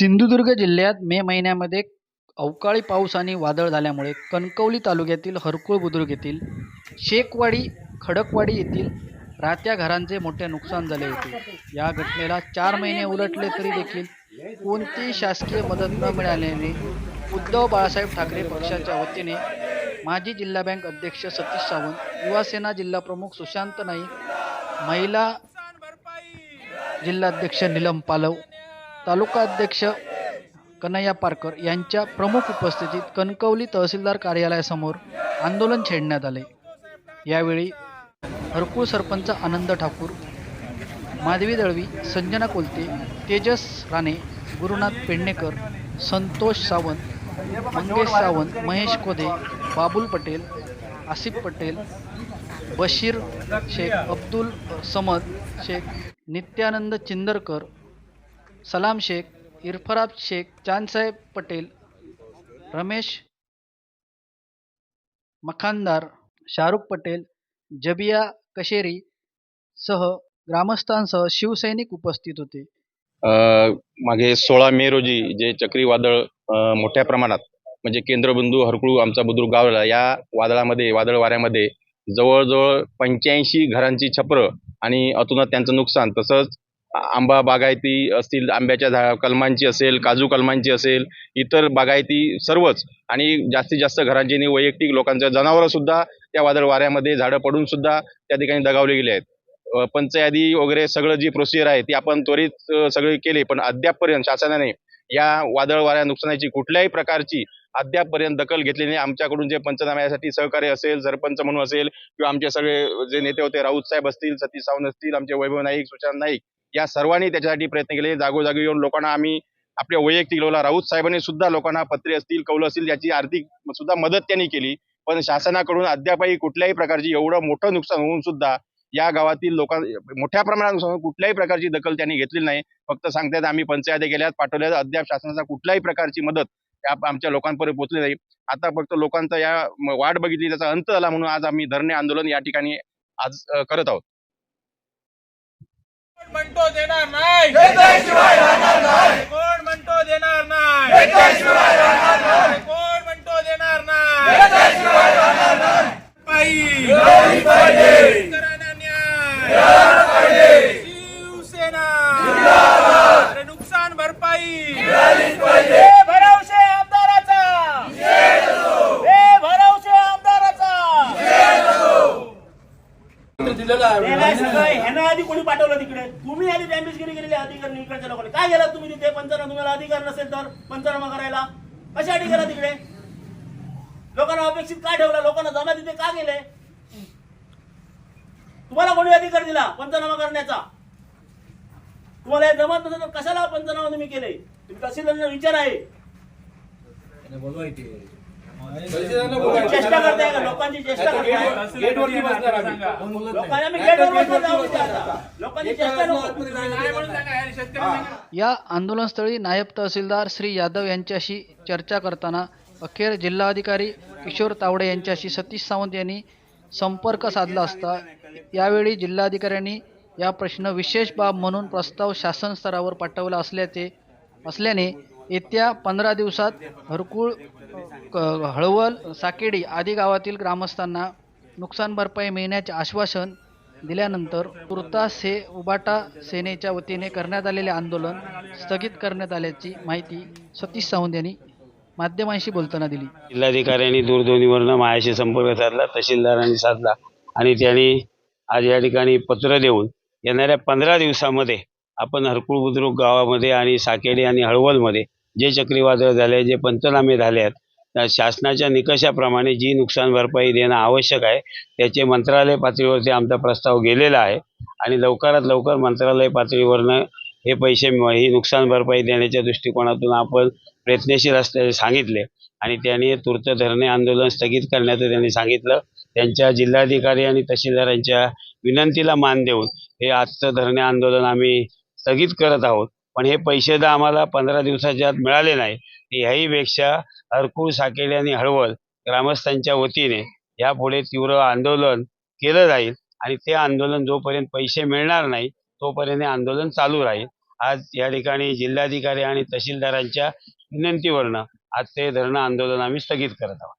सिंधुदुर्ग जिल्ह्यात मे महिन्यामध्ये अवकाळी पाऊस आणि वादळ झाल्यामुळे कणकवली तालुक्यातील हरकुळ बुद्रुक येथील शेकवाडी खडकवाडी येथील राहत्या घरांचे मोठे नुकसान झाले होते. या घटनेला चार महिने उलटले तरी देखील कोणतीही शासकीय मदत न मिळाल्याने उद्धव बाळासाहेब ठाकरे पक्षाच्या वतीने माजी जिल्हा बँक अध्यक्ष सतीश सावंत युवासेना जिल्हाप्रमुख सुशांत नाईक महिला जिल्हाध्यक्ष नीलम पालव तालुका अध्यक्ष कन्हैया पारकर यांच्या प्रमुख उपस्थितीत कणकवली तहसीलदार कार्यालयासमोर आंदोलन छेडण्यात आले. यावेळी हरकुळ सरपंच आनंद ठाकूर माधवी दळवी संजना कोलते तेजस राणे गुरुनाथ पेडणेकर संतोष सावंत मंगेश सावंत महेश कोदे बाबुल पटेल आसिफ पटेल बशीर शेख अब्दुल समद शेख नित्यानंद चिंदरकर सलाम शेख इरफराब शेख चांदसाहेब पटेल रमेश मखानदार शाहरुख पटेल जबिया कशेरी सह ग्रामस्थांसह शिवसैनिक उपस्थित होते. मागे सोळा मे रोजी जे चक्रीवादळ मोठ्या प्रमाणात म्हणजे केंद्रबिंदू हरकुळू आमचा बुद्रुक गावला या वादळामध्ये वादळ वाऱ्यामध्ये जवळजवळ पंच्याऐंशी घरांची छपरं आणि अतुनात त्यांचं नुकसान तसंच आंबा बागायती असतील आंब्याच्या झाड कलमांची असेल काजू कलमांची असेल इतर बागायती सर्वच आणि जास्तीत जास्त घरांची आणि वैयक्तिक लोकांच्या जनावरं सुद्धा त्या वादळ वाऱ्यामध्ये झाडं पडूनसुद्धा त्या ठिकाणी दगावले गेले आहेत. पंचयादी वगैरे सगळं जी प्रोसिजर आहे ती आपण त्वरित सगळे सगळी केली पण अद्यापपर्यंत शासनाने या वादळ वाऱ्या नुकसानाची कुठल्याही प्रकारची अद्यापपर्यंत दखल घेतली नाही. आमच्याकडून जे पंचनाम्यासाठी सहकार्य असेल सरपंच म्हणून असेल किंवा आमचे सगळे जे नेते होते राऊत साहेब असतील सतीश सावंत असतील आमचे वैभव नाईक सुशांत नाईक या सर्वांनी त्याच्यासाठी प्रयत्न केले. जागोजागी येऊन लोकांना आम्ही आपल्या वैयक्तिक लेवलला राऊत साहेबांनी सुद्धा लोकांना पत्रे असतील कौल असतील याची आर्थिक सुद्धा मदत त्यांनी केली. पण शासनाकडून अद्यापही कुठल्याही प्रकारची एवढं मोठं नुकसान होऊन सुद्धा या गावातील लोकां मोठ्या प्रमाणात नुकसान कुठल्याही प्रकारची दखल त्यांनी घेतली नाही. फक्त सांगतात आम्ही पंचायती केल्यात पाठवल्यात. अद्याप शासनाचा कुठल्याही प्रकारची मदत या आमच्या लोकांपर्यंत पोहोचली नाही. आता फक्त लोकांचा या वाट बघितली त्याचा अंत झाला म्हणून आज आम्ही धरणे आंदोलन या ठिकाणी आज करत आहोत. म्हणतो देणार नाही? कोण म्हणतो देणार नाही? कोण म्हणतो देणार नाही? पायी शेतकऱ्यांना न्याय शिवसेना अरे नुकसान भरपाई भरवशे आमदाराचा भरवशे आमदाराचा नाही सगळं ह्यानं आधी कोणी पाठवलं तिकडे तुम्ही आधी डॅमेजगिरी केलेली अधिकार इकडच्या लोकांनी. काय गेला तुम्ही तिथे? पंचनामा तुम्हाला अधिकार नसेल तर पंचनामा करायला. कशासाठी गेला तिकडे? लोकांना अपेक्षित काय ठेवला? लोकांना जमा तिथे का गेले तुम्हाला कोणी अधिकार दिला पंचनामा करण्याचा? तुम्हाला हे जमत नसेल तर कशाला पंचनामा तुम्ही केले? तुम्ही तहसीलदार विचार आहे चेष्टा करताय का? लोकांची चेष्टा करताय? लोकांना मी गेटवर बसणार जाऊ आता. लोकांची चेष्टा नको या आंदोलनस्थळी नायब तहसीलदार श्री यादव यांच्याशी चर्चा करताना अखेर जिल्हाधिकारी किशोर तावडे यांच्याशी सतीश सावंत यांनी संपर्क साधला असता यावेळी जिल्हाधिकाऱ्यांनी या प्रश्न विशेष बाब म्हणून प्रस्ताव शासन स्तरावर पाठवला असल्याचे असल्याने येत्या पंधरा दिवसात हरकुळ हळवल साकेडी आदी गावातील ग्रामस्थांना नुकसान भरपाई मिळण्याचे आश्वासन दिल्यानंतर तुर्तास हे उबाटा सेनेच्या वतीने करण्यात आलेले आंदोलन स्थगित करण्यात आल्याची माहिती सतीश सावंत यांनी माध्यमांशी बोलताना दिली. जिल्हाधिकाऱ्यांनी दूरध्वनीवरनं माझ्याशी संपर्क साधला तहसीलदारांनी साधला आणि त्यांनी आज या ठिकाणी पत्र देऊन येणाऱ्या पंधरा दिवसामध्ये आपण हरकुळ बुद्रुक गावामध्ये आणि साकेडी आणि हळवलमध्ये जे चक्रीवादळ झाले जे पंचनामे झाले आहेत शासनाच्या निकषाप्रमाणे जी नुकसान भरपाई देणं आवश्यक आहे त्याचे मंत्रालय पातळीवरती आमचा प्रस्ताव गेलेला आहे. आणि लवकरात लवकर मंत्रालय पातळीवरनं हे पैसे ही नुकसान भरपाई देण्याच्या दृष्टिकोनातून आपण प्रयत्नशील असल्याचे सांगितले. आणि त्यांनी तूर्त धरणे आंदोलन स्थगित करण्याचं त्यांनी सांगितलं. त्यांच्या जिल्हाधिकारी आणि तहसीलदारांच्या विनंतीला मान देऊन हे आजचं धरणे आंदोलन आम्ही स्थगित करत आहोत. पण हे पैसे तर आम्हाला पंधरा दिवसाच्या आत मिळाले नाही. तर ह्याहीपेक्षा हरकुळ साकेडी आणि हळवल ग्रामस्थांच्या वतीने यापुढे तीव्र आंदोलन केलं जाईल आणि ते आंदोलन जोपर्यंत पैसे मिळणार नाही तोपर्यंत हे आंदोलन चालू राहील. आज या ठिकाणी जिल्हाधिकारी आणि तहसीलदारांच्या विनंतीवरनं आज ते धरणं आंदोलन आम्ही स्थगित करत आहोत.